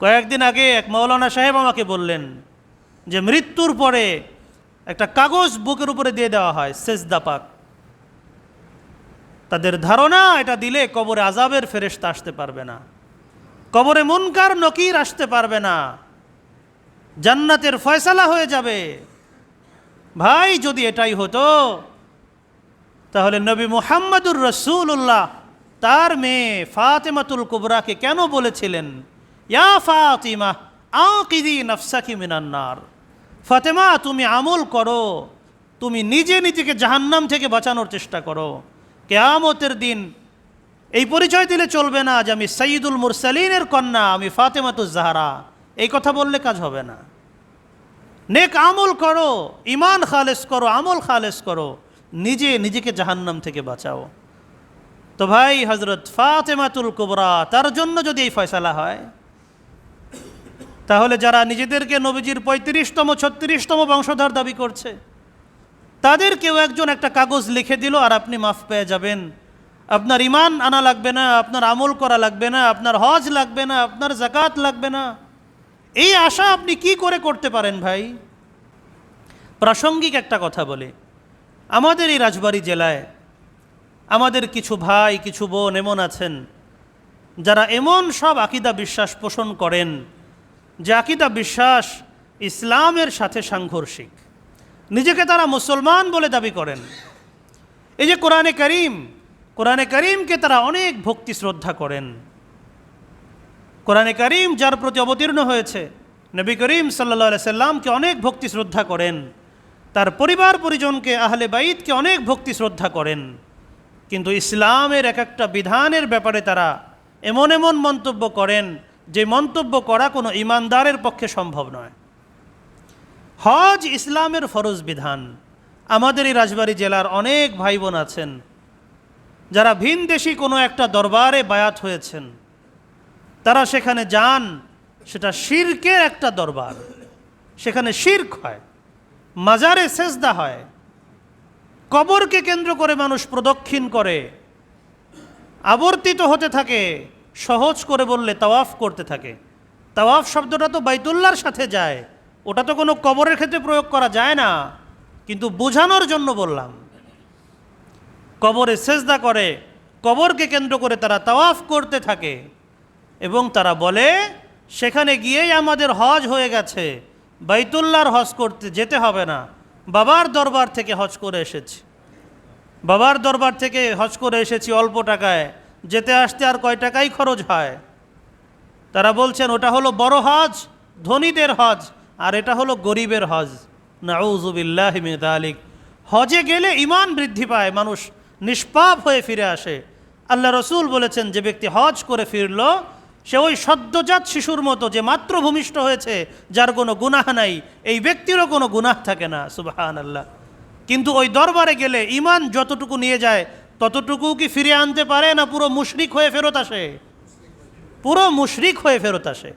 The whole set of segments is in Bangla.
কয়েকদিন আগে এক মৌলানা সাহেব আমাকে বললেন যে মৃত্যুর পরে একটা কাগজ বুকের উপরে দিয়ে দেওয়া হয়, সেজদা পাক। তাদের ধারণা এটা দিলে কবরে আজাবের ফেরেশতা আসতে পারবে না। কবরে মুনকার, নকির আসতে পারবে না। জান্নাতের ফয়সালা হয়ে যাবে। ভাই, যদি এটাই হতো, তাহলে নবী মুহাম্মদুর রসুল্লাহ তার মেয়ে ফাতেমাতুল কুবরাকে কেন বলেছিলেন? ইয়া ফাতিমা আকিদি নফসাকি মিনান্নার ফাতেমা তুমি আমল করো। তুমি নিজে নিজেকে জাহান্নাম থেকে বাঁচানোর চেষ্টা করো। কেয়ামতের দিন এই পরিচয় দিলে চলবে না যে আমি সঈদুল মুরসালিনের কন্যা, আমি ফাতেমাতুজ জাহারা। এই কথা বললে কাজ হবে না। নেক আমল করো ইমান খালেস করো, আমল খালেস করো। নিজে নিজেকে জাহান্নাম থেকে বাঁচাও। তো ভাই হজরত ফাতেমাতুল কুবরা, তার জন্য যদি এই ফয়সালা হয় তাহলে যারা নিজেদেরকে নবীজির পঁয়ত্রিশতম, ছত্রিশতম বংশধর দাবি করছে তাদের কেউ একজন একটা কাগজ লিখে দিল আর আপনি মাফ পেয়ে যাবেন। আপনার ইমান আনা লাগবে না, আপনার আমল করা লাগবে না, আপনার হজ লাগবে না, আপনার জাকাত লাগবে না। এই আশা আপনি কি করে করতে পারেন ভাই? প্রাসঙ্গিক একটা কথা বলে। আমাদের এই রাজবাড়ি জেলায় আমাদের কিছু ভাই, কিছু বোন এমন আছেন, যারা এমন সব আকিদা বিশ্বাস পোষণ করেন যে আকিদা বিশ্বাস ইসলামের সাথে সাংঘর্ষিক। নিজেকে তারা মুসলমান বলে দাবি করেন। এই যে কোরআনে করিম, কোরআনে করিমকে তারা অনেক ভক্তি শ্রদ্ধা করেন। কোরআনে করিম যার প্রতি অবতীর্ণ হয়েছে, নবী করিম সাল্লা সাল্লামকে অনেক ভক্তি শ্রদ্ধা করেন। তার পরিবার পরিজনকে আহলে বাইতকে অনেক ভক্তি শ্রদ্ধা করেন। কিন্তু ইসলামের এক একটা বিধানের ব্যাপারে তারা এমন এমন মন্তব্য করেন যে মন্তব্য করা কোনো ইমানদারের পক্ষে সম্ভব নয়। হজ ইসলামের ফরজ বিধান। আমাদের এই রাজবাড়ী জেলার অনেক ভাই বোন আছেন, যারা ভিন দেশি কোনো একটা দরবারে বায়াত হয়েছেন। তারা সেখানে যান, সেটা শির্কের একটা দরবার। সেখানে শির্ক হয়, মাজারে সেজদা হয়। কবরকে কেন্দ্র করে মানুষ প্রদক্ষিণ করে, আবর্তিত হতে থাকে। সহজ করে বললে তাওয়াফ করতে থাকে। তাওয়াফ শব্দটা তো বাইতুল্লার সাথে যায়। ওটা তো কোনো কবরের ক্ষেত্রে প্রয়োগ করা যায় না। কিন্তু বোঝানোর জন্য বললাম, কবরে সেজদা করে, কবরকে কেন্দ্র করে তারা তাওয়াফ করতে থাকে এবং তারা বলে, সেখানে গিয়েই আমাদের হজ হয়ে গেছে। বাইতুল্লার হজ করতে যেতে হবে না। বাবার দরবার থেকে হজ করে এসেছি। বাবার দরবার থেকে হজ করে এসেছি অল্প টাকায়। যেতে আসতে আর কয় টাকাই খরচ হয়। তারা বলছেন, ওটা হলো বড় হজ, ধনীদের হজ, আর এটা হলো গরিবের হজ। নাউজুবিল্লাহ আলিক হজে গেলে ইমান বৃদ্ধি পায়, মানুষ নিষ্পাপ হয়ে ফিরে আসে। আল্লাহ রসুল বলেছেন, যে ব্যক্তি হজ করে ফিরল, সে ওই সদ্যজাত শিশুর মতো যে মাত্র ভূমিষ্ঠ হয়েছে, যার কোনো গুনাহ নাই, এই ব্যক্তিরও কোনো গুনাহ থাকে না। সুবাহান আল্লাহ কিন্তু ওই দরবারে গেলে ইমান যতটুকু নিয়ে যায় ততটুকু কি ফিরে আনতে পারে না পুরো মুশরিক হয়ে ফেরত আসে? পুরো মুশরিক হয়ে ফেরত আসে।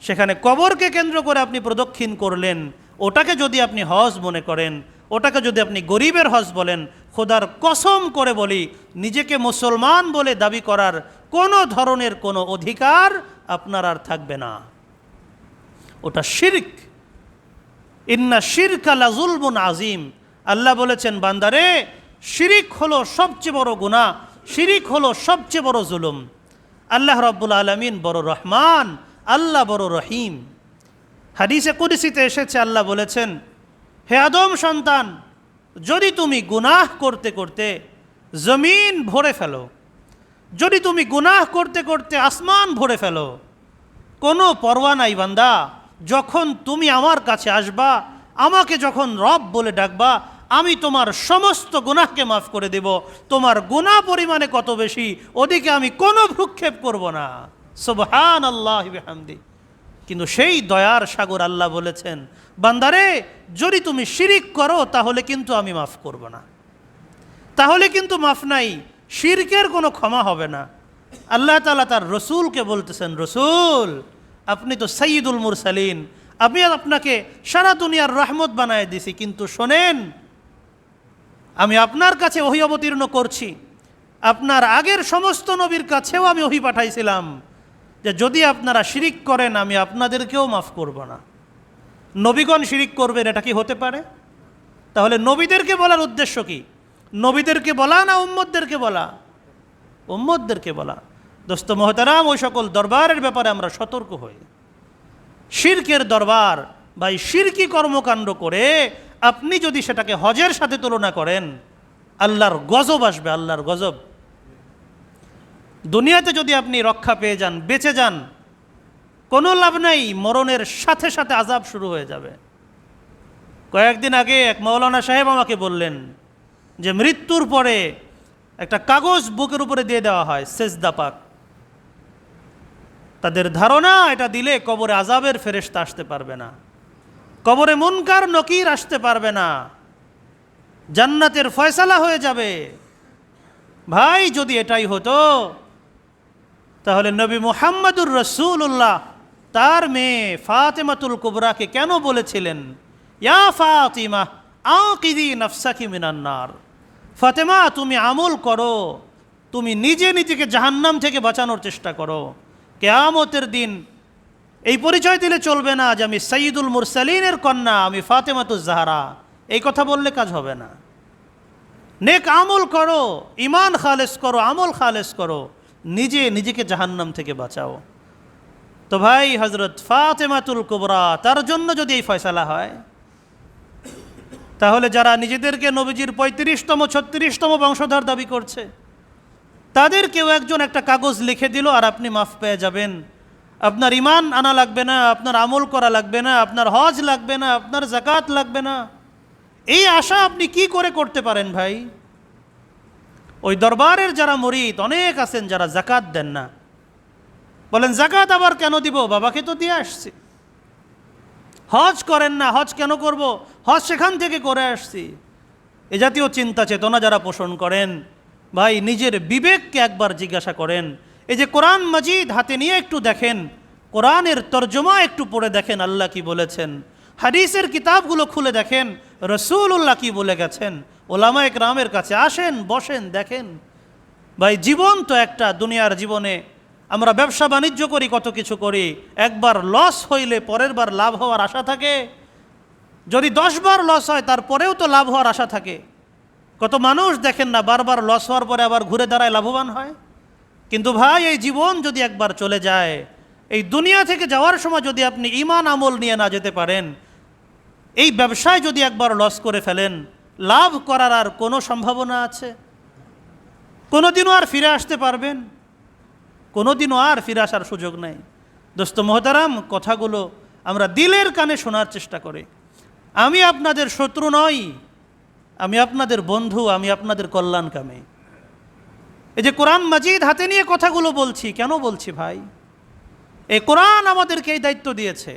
সেখানে কবরকে কেন্দ্র করে আপনি প্রদক্ষিণ করলেন, ওটাকে যদি আপনি হজ মনে করেন, ওটাকে যদি আপনি গরিবের হজ বলেন, খোদার কসম করে বলি, নিজেকে মুসলমান বলে দাবি করার কোনো ধরনের কোনো অধিকার আপনার আর থাকবে না। ওটা শির্ক। ইন্না শিরক আলা জুলমুন আজিম। আল্লাহ বলেছেন, বান্দারে শিরিক হলো সবচেয়ে বড় গুণা শিরিক হলো সবচেয়ে বড় জুলুম। আল্লাহ রব্বুল আলমিন বড় রহমান, আল্লাহ বড় রহিম। হাদিসে কুদিসিতে এসেছে, আল্লাহ বলেছেন, হে আদম সন্তান, যদি তুমি গুনাহ করতে করতে জমিন ভরে ফেলো, যদি তুমি গুনাহ করতে করতে আসমান ভরে ফেলো, কোনো পরোয়া নাই বান্দা, যখন তুমি আমার কাছে আসবা, আমাকে যখন রব বলে ডাকবা আমি তোমার সমস্ত গুনাহকে মাফ করে দেব। তোমার গুনাহ পরিমাণে কত বেশি, ওদিকে আমি কোনো ভ্রুক্ষেপ করব না। সুবহান আল্লাহ হামদি কিন্তু সেই দয়ার সাগর আল্লাহ বলেছেন, বান্দারে, যদি তুমি শিরিক করো, তাহলে কিন্তু আমি মাফ করব না। তাহলে কিন্তু মাফ নাই, শিরকের কোনো ক্ষমা হবে না। আল্লাহ তালা তার রসুলকে বলতেছেন, রসুল, আপনি তো সঈদুল মুরসালিন। আমি আপনাকে সারা দুনিয়ার রহমত বানায় দিছি, কিন্তু শোনেন আমি আপনার কাছে ওহি অবতীর্ণ করছি। আপনার আগের সমস্ত নবীর কাছেও আমি ওহি পাঠাইছিলাম যে যদি আপনারা শিরিক করেন, আমি আপনাদেরকেও মাফ করব না। নবীগণ শিরিক করবেন, এটা কি হতে পারে? তাহলে নবীদেরকে বলার উদ্দেশ্য কি? নবীদেরকে বলা না উম্মদদেরকে বলা? উম্মদদেরকে বলা। দোস্ত মহতারাম, ওই সকল দরবারের ব্যাপারে আমরা সতর্ক হই। শিরকের দরবার এই শিরকি কর্মকাণ্ড করে আপনি যদি সেটাকে হজের সাথে তুলনা করেন, আল্লাহর গজব আসবে, আল্লাহর গজব। দুনিয়াতে যদি আপনি রক্ষা পেয়ে যান, বেঁচে যান, কোনো লাভ নাই, মরণের সাথে সাথে আজাব শুরু হয়ে যাবে। কয়েকদিন আগে এক মৌলানা সাহেব আমাকে বললেন যে, মৃত্যুর পরে একটা কাগজ বুকের উপরে দিয়ে দেওয়া হয়, সেজদা পাক। তাদের ধারণা, এটা দিলে কবরে আজাবের ফেরেশতা আসতে পারবে না। কবরে মুনকার নকির আসতে পারবে না। জান্নাতের ফয়সালা হয়ে যাবে। ভাই, যদি এটাই হতো, তাহলে নবী মুহাম্মদুর রসুল্লাহ তার মেয়ে ফাতেমাতুল কুবরাকে কেন বলেছিলেন, ইয়া ফাতিমা, আকিদি নফসাকি মিনান্নার ফাতেমা, তুমি আমল করো, তুমি নিজে নিজেকে জাহান্নাম থেকে বাঁচানোর চেষ্টা করো। কেয়ামতের দিন এই পরিচয় দিলে চলবে না যে আমি সঈদুল মুরসালিনের কন্যা, আমি ফাতেমাতুজ জাহারা। এই কথা বললে কাজ হবে না। নেক আমল করো ইমান খালেস করো, আমল খালেস করো। নিজে, নিজেকে জাহান্নাম থেকে বাঁচাও। তো ভাই হজরত ফাতেমাতুল কুবরা, তার জন্য যদি এই ফয়সালা হয়, তাহলে যারা নিজেদেরকে নবীজির পঁয়ত্রিশতম, ছত্রিশতম বংশধর দাবি করছে তাদের কেউ একজন একটা কাগজ লিখে দিল আর আপনি মাফ পেয়ে যাবেন। আপনার ইমান আনা লাগবে না, আপনার আমল করা লাগবে না, আপনার হজ লাগবে না, আপনার জাকাত লাগবে না। এই আশা আপনি কি করে করতে পারেন ভাই? ওই দরবারের যারা মরিদ, অনেক আছেন যারা জাকাত দেন না। বলেন জাকাত আবার কেন দিব? বাবাকে তো দিয়ে আসছি। হজ করেন না, হজ কেন করব? হজ সেখান থেকে করে আসছি। এ জাতীয় চিন্তা চেতনা যারা পোষণ করেন, ভাই, নিজের বিবেককে একবার জিজ্ঞাসা করেন এই যে কোরআন মাজিদ হাতে নিয়ে একটু দেখেন, কোরআনের তর্জমা একটু পড়ে দেখেন, আল্লাহ কি বলেছেন? হাদিসের কিতাবগুলো খুলে দেখেন রসুল্লাহ কি বলে গেছেন? ওলামা একরামের কাছে আসেন, বসেন, দেখেন। ভাই, জীবন তো একটা, দুনিয়ার জীবনে আমরা ব্যবসা বাণিজ্য করি, কত কিছু করি, একবার লস হইলে পরের বার লাভ হওয়ার আশা থাকে। যদি দশবার লস হয় তারপরেও তো লাভ হওয়ার আশা থাকে। কত মানুষ দেখেন না, বারবার লস হওয়ার পরে আবার ঘুরে দাঁড়ায় লাভবান হয়? কিন্তু ভাই, এই জীবন যদি একবার চলে যায়, এই দুনিয়া থেকে যাওয়ার সময় যদি আপনি ইমান আমল নিয়ে না যেতে পারেন, এই ব্যবসায় যদি একবার লস করে ফেলেন, লাভ করার আর কোনো সম্ভাবনা আছে? কোনোদিনও আর ফিরে আসতে পারবেন? কোনোদিনও আর ফিরে আসার সুযোগ নেই। দোস্ত মহতারাম, কথাগুলো আমরা দিলের কানে শোনার চেষ্টা করি। আমি আপনাদের শত্রু নই, আমি আপনাদের বন্ধু, আমি আপনাদের কল্যাণকামী। এই যে কোরআন মাজিদ হাতে নিয়ে কথাগুলো বলছি, কেন বলছি ভাই? এই কোরআন আমাদেরকে এই দায়িত্ব দিয়েছে।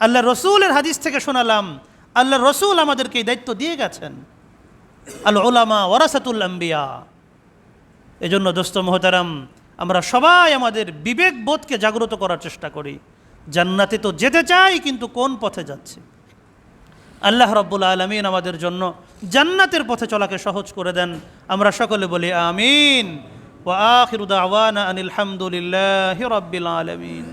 আল্লাহ রসুলের হাদিস থেকে শোনালাম, আল্লাহ রসুল আমাদেরকে এই দায়িত্ব দিয়ে গেছেন। আল ওলামা ওরাসাতুল আম্বিয়া। এজন্য দোস্ত মহতারাম, আমরা সবাই আমাদের বিবেক বোধকে জাগ্রত করার চেষ্টা করি। জান্নাতে তো যেতে চাই, কিন্তু কোন পথে যাচ্ছে? আল্লাহ রব্বুল আলমিন আমাদের জন্য জান্নাতের পথে চলাকে সহজ করে দেন। আমরা সকলে বলি আমিন। ওয়া আখিরু দাওয়ানা আনিল হামদুলিল্লাহি রাব্বিল আলমিন।